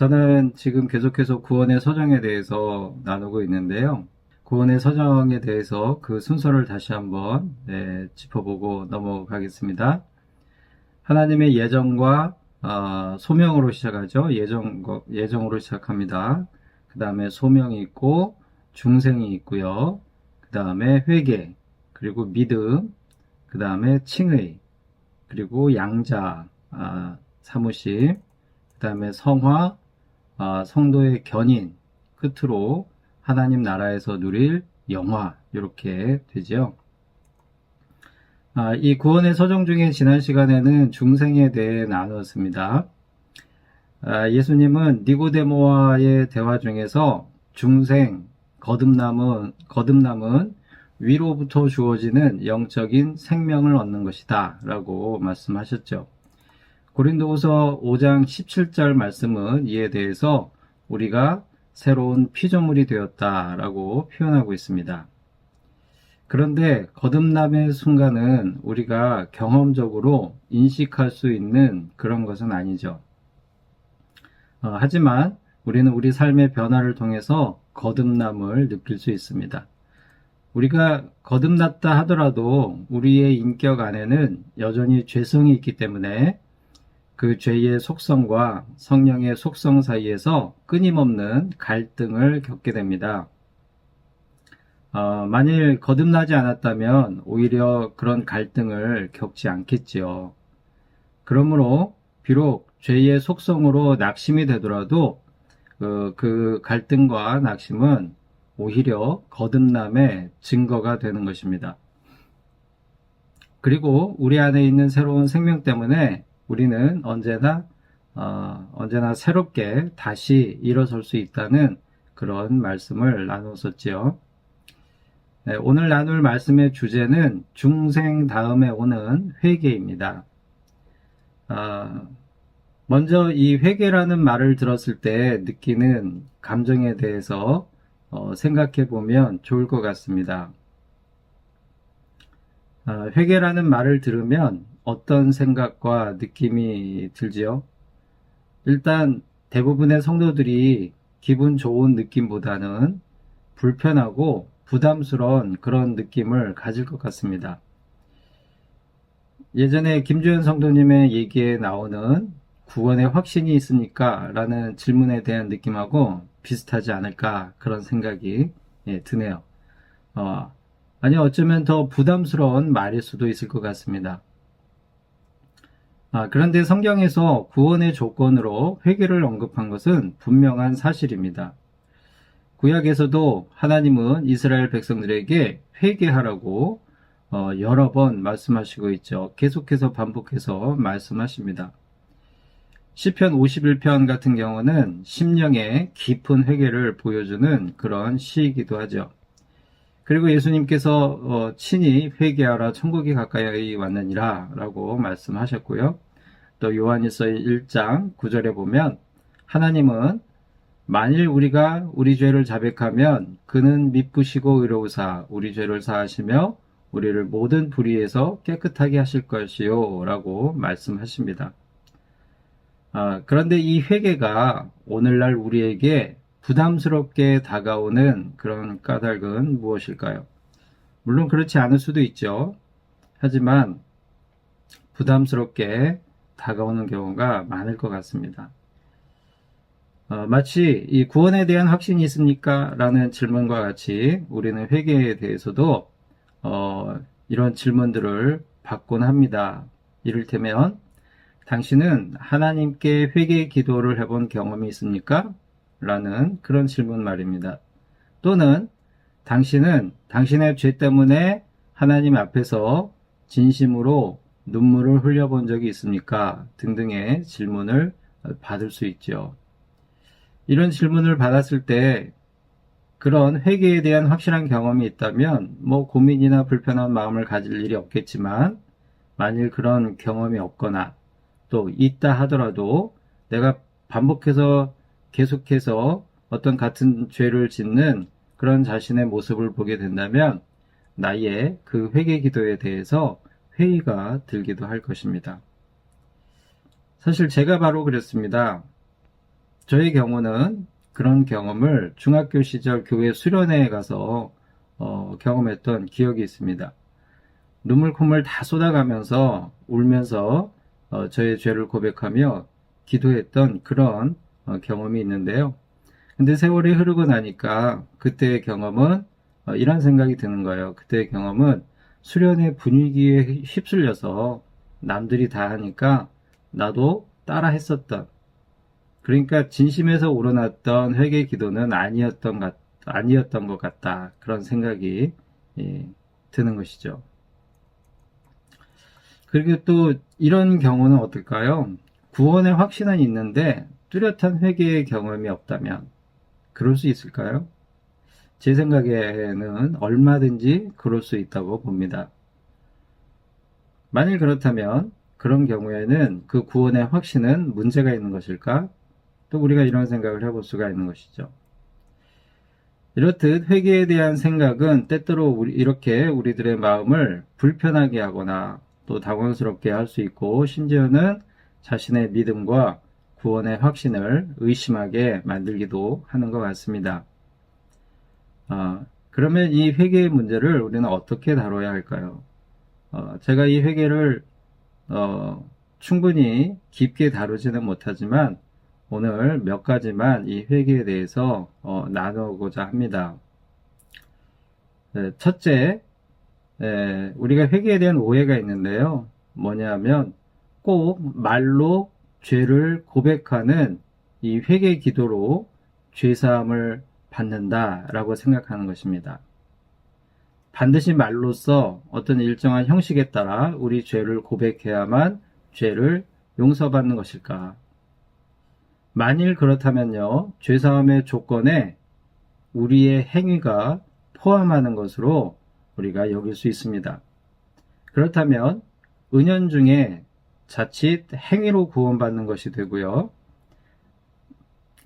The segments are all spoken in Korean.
저는 지금 계속해서 구원의 서정에 대해서 나누고 있는데요. 구원의 서정에 대해서 그 순서를 다시 한번 네, 짚어보고 넘어가겠습니다. 하나님의 예정과 어, 소명으로 시작하죠. 예정, 예정으로 시작합니다. 그 다음에 소명이 있고, 중생이 있고요. 그 다음에 회개, 그리고 믿음, 그 다음에 칭의, 그리고 양자, 아, 사무심, 그 다음에 성화, 아, 성도의 견인, 끝으로 하나님 나라에서 누릴 영화, 이렇게 되죠. 아, 이 구원의 서정 중에 지난 시간에는 중생에 대해 나누었습니다. 아, 예수님은 니고데모와의 대화 중에서 중생, 거듭남은, 거듭남은 위로부터 주어지는 영적인 생명을 얻는 것이다. 라고 말씀하셨죠. 고린도후서 5장 17절 말씀은 이에 대해서 우리가 새로운 피조물이 되었다라고 표현하고 있습니다. 그런데 거듭남의 순간은 우리가 경험적으로 인식할 수 있는 그런 것은 아니죠. 어, 하지만 우리는 우리 삶의 변화를 통해서 거듭남을 느낄 수 있습니다. 우리가 거듭났다 하더라도 우리의 인격 안에는 여전히 죄성이 있기 때문에 그 죄의 속성과 성령의 속성 사이에서 끊임없는 갈등을 겪게 됩니다. 어, 만일 거듭나지 않았다면 오히려 그런 갈등을 겪지 않겠지요. 그러므로 비록 죄의 속성으로 낙심이 되더라도 그, 그 갈등과 낙심은 오히려 거듭남의 증거가 되는 것입니다. 그리고 우리 안에 있는 새로운 생명 때문에 우리는 언제나 어, 언제나 새롭게 다시 일어설 수 있다는 그런 말씀을 나눴었지요. 네, 오늘 나눌 말씀의 주제는 중생 다음에 오는 회개입니다. 아, 먼저 이 회개라는 말을 들었을 때 느끼는 감정에 대해서 어, 생각해 보면 좋을 것 같습니다. 아, 회개라는 말을 들으면 어떤 생각과 느낌이 들지요? 일단 대부분의 성도들이 기분 좋은 느낌보다는 불편하고 부담스러운 그런 느낌을 가질 것 같습니다. 예전에 김주현 성도님의 얘기에 나오는 구원의 확신이 있습니까? 라는 질문에 대한 느낌하고 비슷하지 않을까 그런 생각이 예, 드네요. 어, 아니 어쩌면 더 부담스러운 말일 수도 있을 것 같습니다. 아, 그런데 성경에서 구원의 조건으로 회개를 언급한 것은 분명한 사실입니다. 구약에서도 하나님은 이스라엘 백성들에게 회개하라고 어, 여러 번 말씀하시고 있죠. 계속해서 반복해서 말씀하십니다. 시편 51편 같은 경우는 심령의 깊은 회개를 보여주는 그런 시이기도 하죠. 그리고 예수님께서 어, 친히 회개하라 천국이 가까이 왔느니라 라고 말씀하셨고요. 또 요한일서 1장 9절에 보면 하나님은 만일 우리가 우리 죄를 자백하면 그는 미쁘시고 의로우사 우리 죄를 사하시며 우리를 모든 불의에서 깨끗하게 하실 것이요 라고 말씀하십니다. 아, 그런데 이 회개가 오늘날 우리에게 부담스럽게 다가오는 그런 까닭은 무엇일까요? 물론 그렇지 않을 수도 있죠. 하지만 부담스럽게 다가오는 경우가 많을 것 같습니다. 어, 마치 이 구원에 대한 확신이 있습니까? 라는 질문과 같이 우리는 회개에 대해서도 어, 이런 질문들을 받곤 합니다. 이를테면 당신은 하나님께 회개 기도를 해본 경험이 있습니까? 라는 그런 질문 말입니다. 또는 당신은 당신의 죄 때문에 하나님 앞에서 진심으로 눈물을 흘려본 적이 있습니까? 등등의 질문을 받을 수 있죠. 이런 질문을 받았을 때 그런 회개에 대한 확실한 경험이 있다면 뭐 고민이나 불편한 마음을 가질 일이 없겠지만 만일 그런 경험이 없거나 또 있다 하더라도 내가 반복해서 계속해서 어떤 같은 죄를 짓는 그런 자신의 모습을 보게 된다면 나의 그 회개 기도에 대해서 회의가 들기도 할 것입니다. 사실 제가 바로 그랬습니다. 저의 경우는 그런 경험을 중학교 시절 교회 수련회에 가서 어, 경험했던 기억이 있습니다. 눈물 콧물 다 쏟아가면서 울면서 어, 저의 죄를 고백하며 기도했던 그런 어, 경험이 있는데요. 근데 세월이 흐르고 나니까 그때의 경험은 어, 이런 생각이 드는 거예요. 그때의 경험은 수련의 분위기에 휩쓸려서 남들이 다 하니까 나도 따라 했었던 그러니까 진심에서 우러났던 회개 기도는 아니었던 것, 아니었던 것 같다. 그런 생각이 예, 드는 것이죠. 그리고 또 이런 경우는 어떨까요? 구원의 확신은 있는데 뚜렷한 회개의 경험이 없다면 그럴 수 있을까요? 제 생각에는 얼마든지 그럴 수 있다고 봅니다. 만일 그렇다면 그런 경우에는 그 구원의 확신은 문제가 있는 것일까? 또 우리가 이런 생각을 해볼 수가 있는 것이죠. 이렇듯 회개에 대한 생각은 때때로 우리, 이렇게 우리들의 마음을 불편하게 하거나 또 당황스럽게 할 수 있고 심지어는 자신의 믿음과 구원의 확신을 의심하게 만들기도 하는 것 같습니다. 어, 그러면 이 회개의 문제를 우리는 어떻게 다뤄야 할까요? 어, 제가 이 회개를 어, 충분히 깊게 다루지는 못하지만 오늘 몇 가지만 이 회개에 대해서 어, 나누고자 합니다. 네, 첫째, 네, 우리가 회개에 대한 오해가 있는데요. 뭐냐면 꼭 말로 죄를 고백하는 이 회개 기도로 죄사함을 받는다라고 생각하는 것입니다. 반드시 말로써 어떤 일정한 형식에 따라 우리 죄를 고백해야만 죄를 용서받는 것일까? 만일 그렇다면요, 죄사함의 조건에 우리의 행위가 포함하는 것으로 우리가 여길 수 있습니다. 그렇다면 은연 중에 자칫 행위로 구원받는 것이 되고요.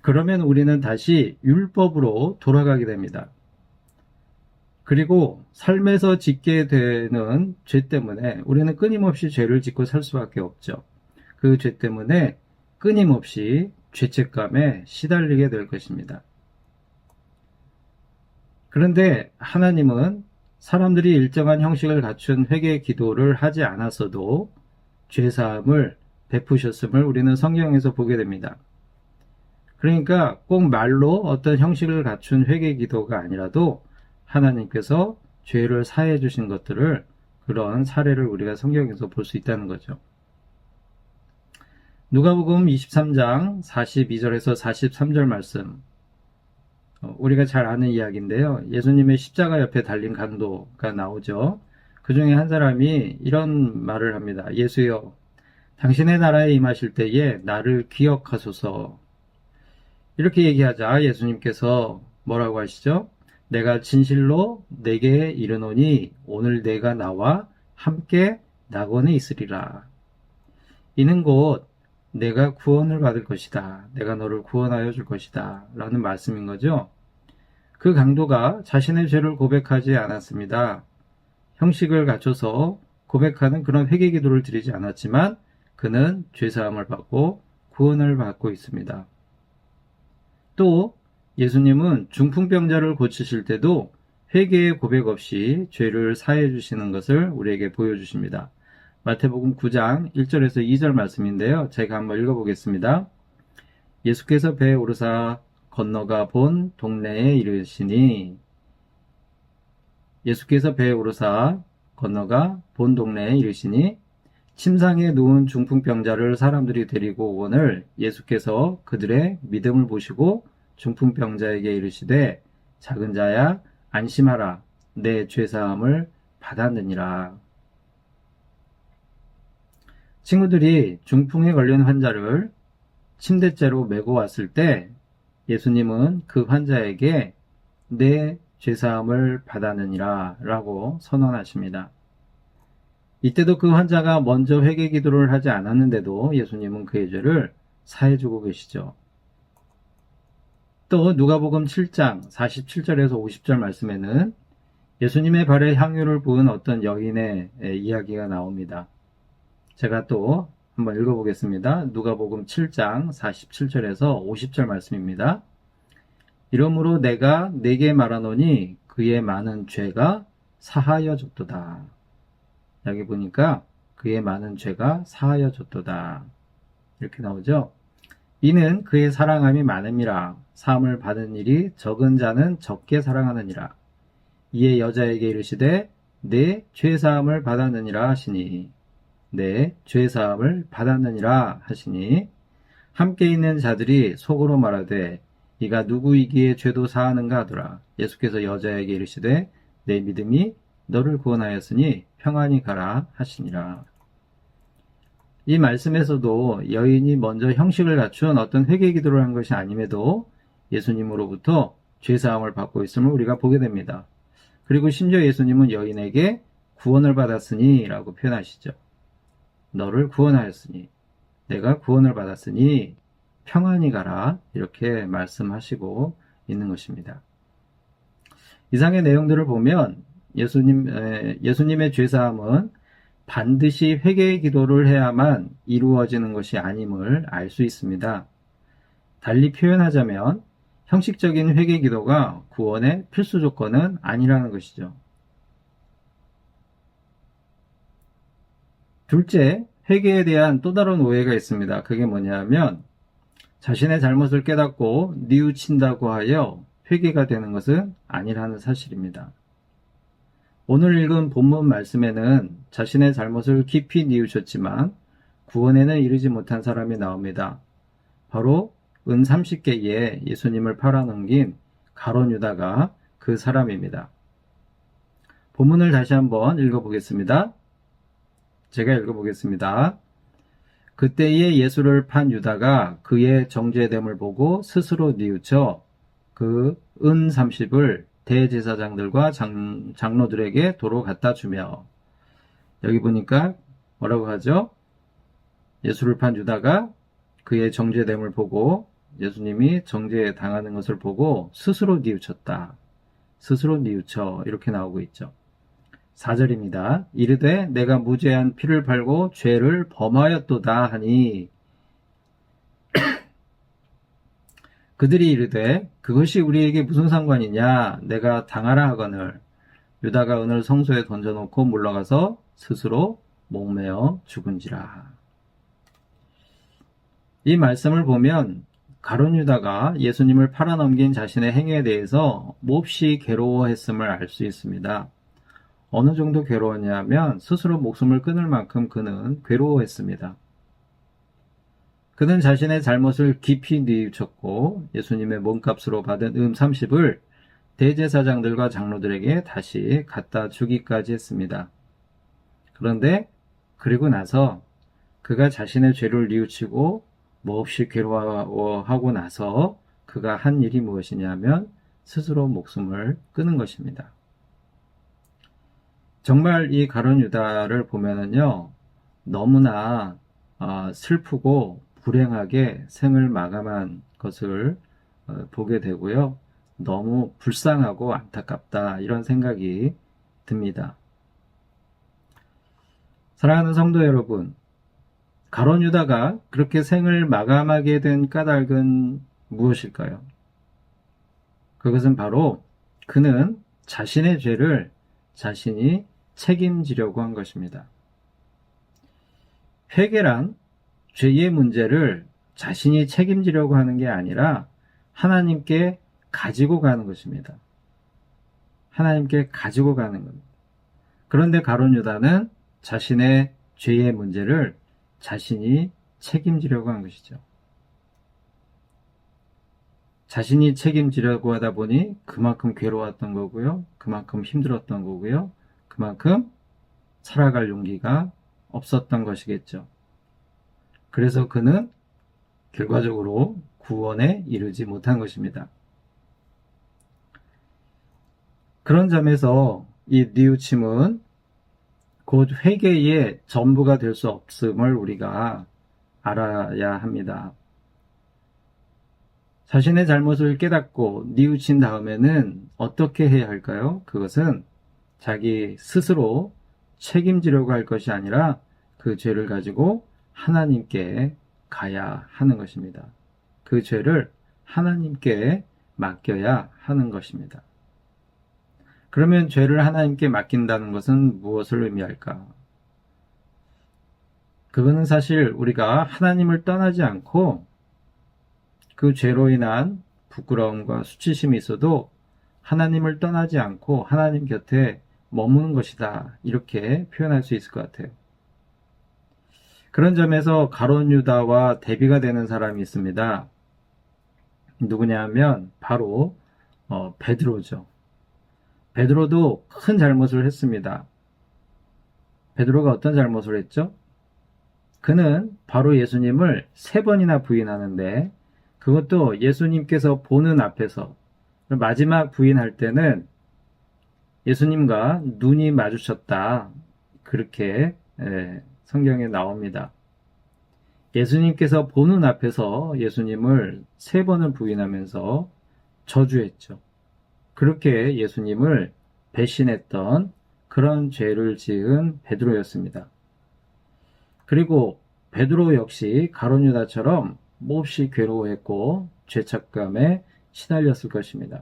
그러면 우리는 다시 율법으로 돌아가게 됩니다. 그리고 삶에서 짓게 되는 죄 때문에 우리는 끊임없이 죄를 짓고 살 수밖에 없죠. 그 죄 때문에 끊임없이 죄책감에 시달리게 될 것입니다. 그런데 하나님은 사람들이 일정한 형식을 갖춘 회개 기도를 하지 않았어도 죄사함을 베푸셨음을 우리는 성경에서 보게 됩니다. 그러니까 꼭 말로 어떤 형식을 갖춘 회개 기도가 아니라도 하나님께서 죄를 사해 주신 것들을 그런 사례를 우리가 성경에서 볼 수 있다는 거죠. 누가복음 23장 42절에서 43절 말씀. 어, 우리가 잘 아는 이야기인데요. 예수님의 십자가 옆에 달린 강도가 나오죠. 그 중에 한 사람이 이런 말을 합니다. 예수여, 당신의 나라에 임하실 때에 나를 기억하소서. 이렇게 얘기하자 예수님께서 뭐라고 하시죠? 내가 진실로 내게 이르노니 오늘 내가 나와 함께 낙원에 있으리라. 이는 곧 내가 구원을 받을 것이다. 내가 너를 구원하여 줄 것이다. 라는 말씀인 거죠. 그 강도가 자신의 죄를 고백하지 않았습니다. 형식을 갖춰서 고백하는 그런 회개 기도를 드리지 않았지만 그는 죄사함을 받고 구원을 받고 있습니다. 또 예수님은 중풍병자를 고치실 때도 회개의 고백 없이 죄를 사해 주시는 것을 우리에게 보여주십니다. 마태복음 9장 1절에서 2절 말씀인데요. 제가 한번 읽어보겠습니다. 예수께서 배에 오르사 건너가 본 동네에 이르시니 예수께서 배에 오르사 건너가 본 동네에 이르시니 침상에 누운 중풍병자를 사람들이 데리고 오거늘 예수께서 그들의 믿음을 보시고 중풍병자에게 이르시되 작은 자야 안심하라. 내 죄사함을 받았느니라. 친구들이 중풍에 걸린 환자를 침대째로 메고 왔을 때 예수님은 그 환자에게 내 죄사함을 받았느니라 라고 선언하십니다. 이때도 그 환자가 먼저 회개 기도를 하지 않았는데도 예수님은 그의 죄를 사해주고 계시죠. 또 누가복음 7장 47절에서 50절 말씀에는 예수님의 발에 향유를 부은 어떤 여인의 이야기가 나옵니다. 제가 또 한번 읽어보겠습니다. 누가복음 7장 47절에서 50절 말씀입니다. 이러므로 내가 내게 말하노니 그의 많은 죄가 사하여졌도다. 여기 보니까 그의 많은 죄가 사하여졌도다. 이렇게 나오죠. 이는 그의 사랑함이 많음이라 사함을 받은 일이 적은 자는 적게 사랑하느니라. 이에 여자에게 이르시되 내 죄사함을 받았느니라 하시니 내 죄사함을 받았느니라 하시니 함께 있는 자들이 속으로 말하되 이가 누구이기에 죄도 사하는가 하더라. 예수께서 여자에게 이르시되 내 믿음이 너를 구원하였으니 평안히 가라 하시니라. 이 말씀에서도 여인이 먼저 형식을 갖춘 어떤 회개 기도를 한 것이 아님에도 예수님으로부터 죄사함을 받고 있음을 우리가 보게 됩니다. 그리고 심지어 예수님은 여인에게 구원을 받았으니 라고 표현하시죠. 너를 구원하였으니 내가 구원을 받았으니 평안히 가라 이렇게 말씀하시고 있는 것입니다. 이상의 내용들을 보면 예수님 예수님의 죄 사함은 반드시 회개의 기도를 해야만 이루어지는 것이 아님을 알 수 있습니다. 달리 표현하자면 형식적인 회개 기도가 구원의 필수 조건은 아니라는 것이죠. 둘째, 회개에 대한 또 다른 오해가 있습니다. 그게 뭐냐면 자신의 잘못을 깨닫고 뉘우친다고 하여 회개가 되는 것은 아니라는 사실입니다. 오늘 읽은 본문 말씀에는 자신의 잘못을 깊이 뉘우쳤지만 구원에는 이르지 못한 사람이 나옵니다. 바로 은 30개에 예수님을 팔아넘긴 가론 유다가 그 사람입니다. 본문을 다시 한번 읽어보겠습니다. 제가 읽어보겠습니다. 그때에 예수를 판 유다가 그의 정죄됨을 보고 스스로 뉘우쳐 그 은 30을 대제사장들과 장, 장로들에게 도로 갖다 주며 여기 보니까 뭐라고 하죠? 예수를 판 유다가 그의 정죄됨을 보고 예수님이 정죄 당하는 것을 보고 스스로 뉘우쳤다. 스스로 뉘우쳐 이렇게 나오고 있죠. 4절입니다. 이르되 내가 무죄한 피를 팔고 죄를 범하였도다 하니 그들이 이르되 그것이 우리에게 무슨 상관이냐 내가 당하라 하거늘 유다가 은을 성소에 던져놓고 물러가서 스스로 목매어 죽은지라. 이 말씀을 보면 가론 유다가 예수님을 팔아넘긴 자신의 행위에 대해서 몹시 괴로워했음을 알 수 있습니다. 어느 정도 괴로웠냐면 스스로 목숨을 끊을 만큼 그는 괴로워했습니다. 그는 자신의 잘못을 깊이 뉘우쳤고 예수님의 몸값으로 받은 음 30을 대제사장들과 장로들에게 다시 갖다 주기까지 했습니다. 그런데 그리고 나서 그가 자신의 죄를 뉘우치고 몹시 괴로워하고 나서 그가 한 일이 무엇이냐면 스스로 목숨을 끊은 것입니다. 정말 이 가론 유다를 보면은요 너무나 어, 슬프고 불행하게 생을 마감한 것을 어, 보게 되고요. 너무 불쌍하고 안타깝다 이런 생각이 듭니다. 사랑하는 성도 여러분, 가론 유다가 그렇게 생을 마감하게 된 까닭은 무엇일까요? 그것은 바로 그는 자신의 죄를 자신이 책임지려고 한 것입니다. 회개란 죄의 문제를 자신이 책임지려고 하는 게 아니라 하나님께 가지고 가는 것입니다. 하나님께 가지고 가는 겁니다. 그런데 가론 유다는 자신의 죄의 문제를 자신이 책임지려고 한 것이죠. 자신이 책임지려고 하다 보니 그만큼 괴로웠던 거고요. 그만큼 힘들었던 거고요. 그만큼 살아갈 용기가 없었던 것이겠죠. 그래서 그는 결과적으로 구원에 이르지 못한 것입니다. 그런 점에서 이 뉘우침은 곧 회개의 전부가 될 수 없음을 우리가 알아야 합니다. 자신의 잘못을 깨닫고 뉘우친 다음에는 어떻게 해야 할까요? 그것은 자기 스스로 책임지려고 할 것이 아니라 그 죄를 가지고 하나님께 가야 하는 것입니다. 그 죄를 하나님께 맡겨야 하는 것입니다. 그러면 죄를 하나님께 맡긴다는 것은 무엇을 의미할까? 그거는 사실 우리가 하나님을 떠나지 않고 그 죄로 인한 부끄러움과 수치심이 있어도 하나님을 떠나지 않고 하나님 곁에 머무는 것이다. 이렇게 표현할 수 있을 것 같아요. 그런 점에서 가론 유다와 대비가 되는 사람이 있습니다. 누구냐 하면 바로 어, 베드로죠. 베드로도 큰 잘못을 했습니다. 베드로가 어떤 잘못을 했죠? 그는 바로 예수님을 세 번이나 부인하는데 그것도 예수님께서 보는 앞에서 마지막 부인할 때는 예수님과 눈이 마주쳤다. 그렇게 예, 성경에 나옵니다. 예수님께서 보는 앞에서 예수님을 세 번을 부인하면서 저주했죠. 그렇게 예수님을 배신했던 그런 죄를 지은 베드로였습니다. 그리고 베드로 역시 가론 유다처럼 몹시 괴로워했고 죄책감에 시달렸을 것입니다.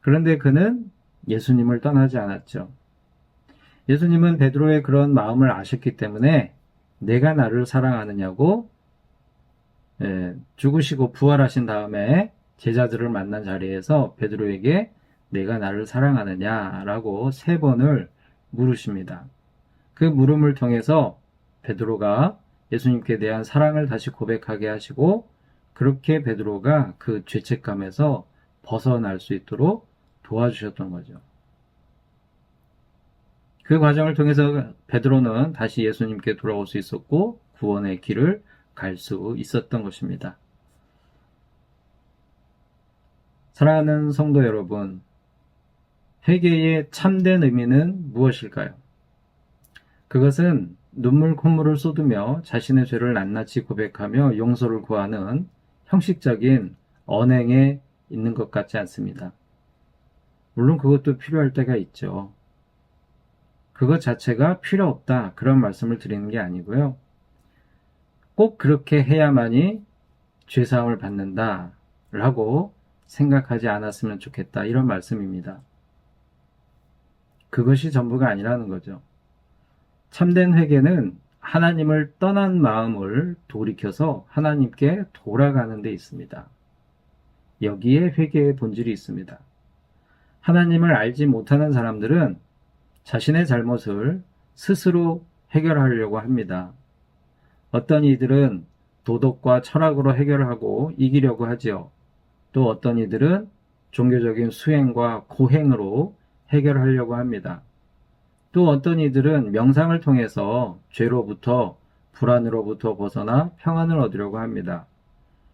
그런데 그는 예수님을 떠나지 않았죠. 예수님은 베드로의 그런 마음을 아셨기 때문에 내가 나를 사랑하느냐고 예, 죽으시고 부활하신 다음에 제자들을 만난 자리에서 베드로에게 내가 나를 사랑하느냐라고 세 번을 물으십니다. 그 물음을 통해서 베드로가 예수님께 대한 사랑을 다시 고백하게 하시고 그렇게 베드로가 그 죄책감에서 벗어날 수 있도록 도와주셨던 거죠. 그 과정을 통해서 베드로는 다시 예수님께 돌아올 수 있었고 구원의 길을 갈 수 있었던 것입니다. 사랑하는 성도 여러분, 회개의 참된 의미는 무엇일까요? 그것은 눈물 콧물을 쏟으며 자신의 죄를 낱낱이 고백하며 용서를 구하는 형식적인 언행에 있는 것 같지 않습니다. 물론 그것도 필요할 때가 있죠. 그것 자체가 필요 없다. 그런 말씀을 드리는 게 아니고요. 꼭 그렇게 해야만이 죄사함을 받는다. 라고 생각하지 않았으면 좋겠다. 이런 말씀입니다. 그것이 전부가 아니라는 거죠. 참된 회개는 하나님을 떠난 마음을 돌이켜서 하나님께 돌아가는 데 있습니다. 여기에 회개의 본질이 있습니다. 하나님을 알지 못하는 사람들은 자신의 잘못을 스스로 해결하려고 합니다. 어떤 이들은 도덕과 철학으로 해결하고 이기려고 하지요. 또 어떤 이들은 종교적인 수행과 고행으로 해결하려고 합니다. 또 어떤 이들은 명상을 통해서 죄로부터 불안으로부터 벗어나 평안을 얻으려고 합니다.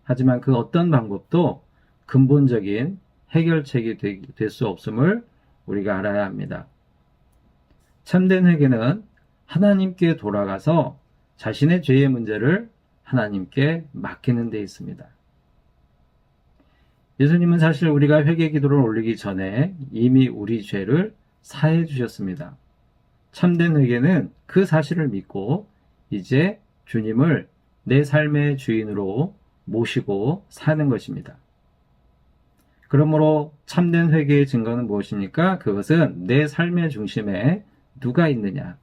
하지만 그 어떤 방법도 근본적인 해결책이 될 수 없음을 우리가 알아야 합니다. 참된 회개는 하나님께 돌아가서 자신의 죄의 문제를 하나님께 맡기는 데 있습니다. 예수님은 사실 우리가 회개 기도를 올리기 전에 이미 우리 죄를 사해 주셨습니다. 참된 회개는 그 사실을 믿고 이제 주님을 내 삶의 주인으로 모시고 사는 것입니다. 그러므로 참된 회개의 증거는 무엇입니까? 그것은 내 삶의 중심에 누가 있느냐?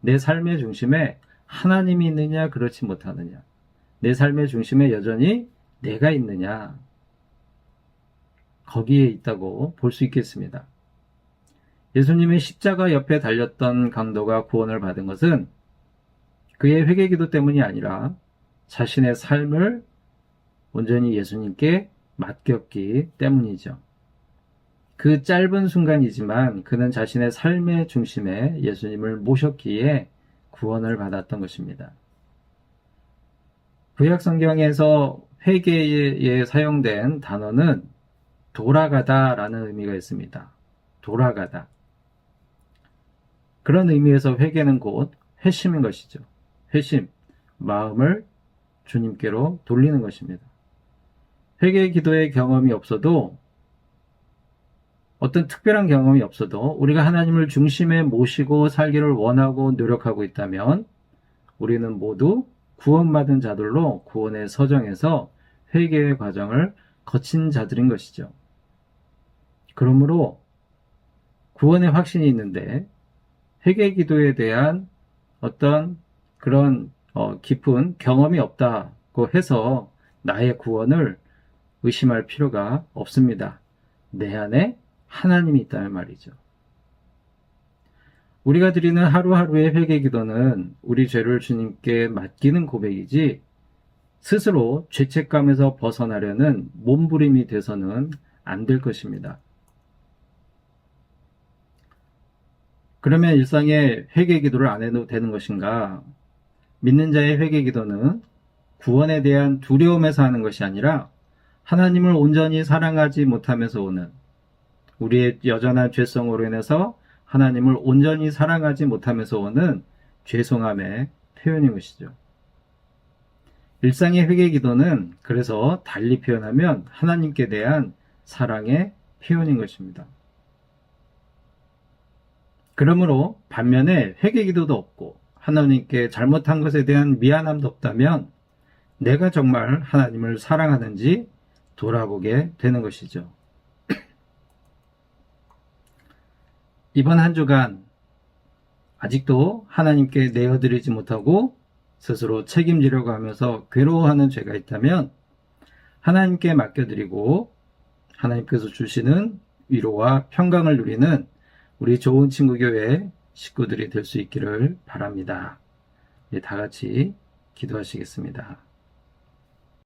내 삶의 중심에 하나님이 있느냐, 그렇지 못하느냐? 내 삶의 중심에 여전히 내가 있느냐? 거기에 있다고 볼 수 있겠습니다. 예수님의 십자가 옆에 달렸던 강도가 구원을 받은 것은 그의 회개 기도 때문이 아니라 자신의 삶을 온전히 예수님께 맡겼기 때문이죠. 그 짧은 순간이지만 그는 자신의 삶의 중심에 예수님을 모셨기에 구원을 받았던 것입니다. 구약 성경에서 회개에 사용된 단어는 돌아가다라는 의미가 있습니다. 돌아가다. 그런 의미에서 회개는 곧 회심인 것이죠. 회심, 마음을 주님께로 돌리는 것입니다. 회개 기도의 경험이 없어도 어떤 특별한 경험이 없어도 우리가 하나님을 중심에 모시고 살기를 원하고 노력하고 있다면 우리는 모두 구원받은 자들로 구원의 서정에서 회개의 과정을 거친 자들인 것이죠. 그러므로 구원의 확신이 있는데 회개 기도에 대한 어떤 그런 어, 깊은 경험이 없다고 해서 나의 구원을 의심할 필요가 없습니다. 내 안에 하나님이 있다는 말이죠. 우리가 드리는 하루하루의 회개 기도는 우리 죄를 주님께 맡기는 고백이지 스스로 죄책감에서 벗어나려는 몸부림이 돼서는 안 될 것입니다. 그러면 일상에 회개 기도를 안 해도 되는 것인가? 믿는 자의 회개 기도는 구원에 대한 두려움에서 하는 것이 아니라 하나님을 온전히 사랑하지 못하면서 오는 우리의 여전한 죄성으로 인해서 하나님을 온전히 사랑하지 못하면서 오는 죄송함의 표현인 것이죠. 일상의 회개 기도는 그래서 달리 표현하면 하나님께 대한 사랑의 표현인 것입니다. 그러므로 반면에 회개 기도도 없고 하나님께 잘못한 것에 대한 미안함도 없다면 내가 정말 하나님을 사랑하는지 돌아보게 되는 것이죠. 이번 한 주간 아직도 하나님께 내어드리지 못하고 스스로 책임지려고 하면서 괴로워하는 죄가 있다면 하나님께 맡겨드리고 하나님께서 주시는 위로와 평강을 누리는 우리 좋은 친구 교회 식구들이 될 수 있기를 바랍니다. 네, 다 같이 기도하시겠습니다.